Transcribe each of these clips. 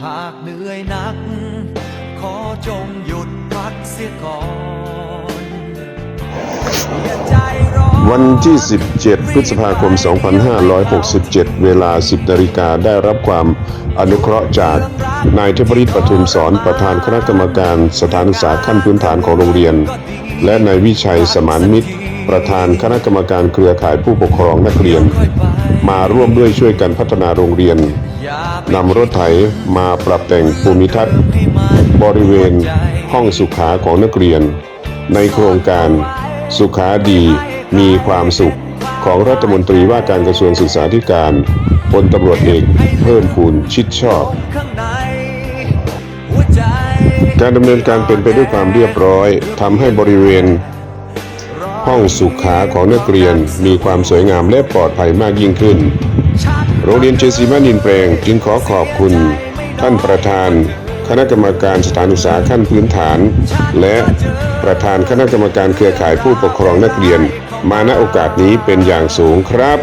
หากเหนื่อยนัก ขอจงหยุดพักเสียก่อนอย่าใจร้อนวันที่ 17 พฤษภาคม 2567 เวลา 10นาฬิกาได้รับความอนุเคราะห์จากนายเทพฤทธิ์ปทุมสอนประธานคณะกรรมการสถานศึกษาขั้นพื้นฐานของโรงเรียน และนายวิชัยสมานมิตร ประธานคณะกรรมการเครือข่ายผู้ปกครองนักเรียน มาร่วมด้วยช่วยกันพัฒนาโรงเรียน นำรถไถมาปรับแต่งภูมิทัศน์ บริเวณห้องสุขาของนักเรียน ในโครงการสุขาดีมีความสุขของรัฐมนตรีว่าการกระทรวงศึกษาธิการพลตำรวจเอกเพิ่มพูนชิดชอบ การดำเนินการเป็นไปด้วยความเรียบร้อยทำให้บริเวณ ห้องสุขาของนักเรียนมีความสวยงามและปลอดภัยมากยิ่งขึ้น โรงเรียนเจสีมานินแปลงจึงขอขอบคุณ ท่านประธาน คณะกรรมการสถานศึกษาขั้นพื้นฐาน และประธานคณะกรรมการเครือข่ายผู้ปกครองนักเรียน มาณโอกาสนี้เป็นอย่างสูงครับ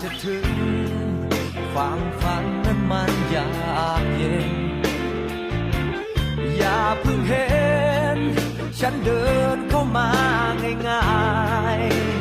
จะถึงความฝันนั้นมันยากเย็น อย่าเพิ่งเห็น ฉันเดินเข้ามาง่าย